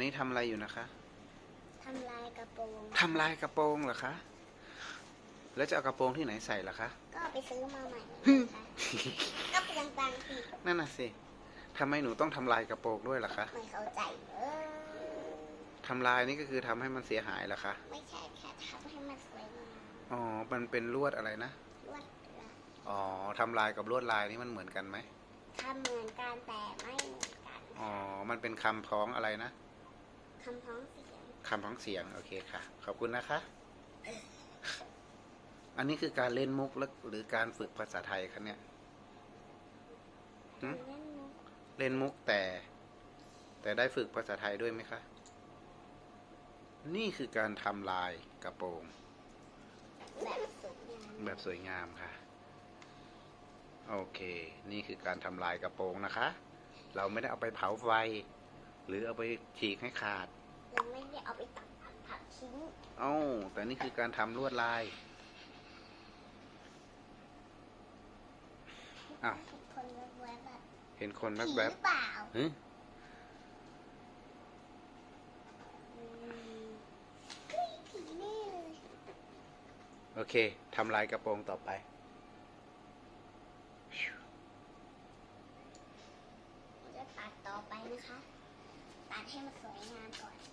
นนี้ทำอะไรอยู่นะคะทำลายกระโปรงทำลายกระโปรงเหรอคะ แล้วจะเอากระโปรงที่ไหนใส่ล่ะคะ ก็เอาไปซื้อมาใหม่นะคะก็เปลืองตังค์สินั่นน่ะสิทำไมหนูต้องทำลายกระโปรงด้วยล่ะคะไม่เข้าใจเออทำลายนี่ก็คือทำให้มันเสียหายเหรอคะ ไม่ใช่แค่ทำให้มันสวยงามอ๋อ มันเป็นลวดอะไรนะ ลวดลายอ๋อทำลายกับลวดลายนี่มันเหมือนกันไหมทำเหมือนกันแต่ไม่เหมือนกัน อ๋อ มันเป็นคำพ้องอะไรนะ คำพ้องเสียงคำพ้องเสียง โอเคค่ะ ขอบคุณนะคะ อันนี้คือการเล่นมุกหรือหรือการฝึกภาษาไทยคะเนี่ยหืมเล่นมุกเล่นมุกแต่ แต่ได้ฝึกภาษาไทยด้วยไหมคะ นี่คือการทำลายกระโปรง แบบสวยงามแบบสวยงามค่ะ โอเค นี่คือการทำลายกระโปรงนะคะ เราไม่ได้เอาไปเผาไฟ หรือเอาไปฉีกให้ขาด เราไม่ได้เอาไปตัดผักผักทิ้งเอ้า แต่นี่คือการทำลวดลาย อ้าว คนแวบๆแบบเห็นคนผีแวบหรือเปล่าๆหึอืมเฮ้ยผีแน่เลยโอเคทำลายกระโปรงต่อไป เราจะตัดต่อไปนะคะ ตัดให้มันสวยงามก่อน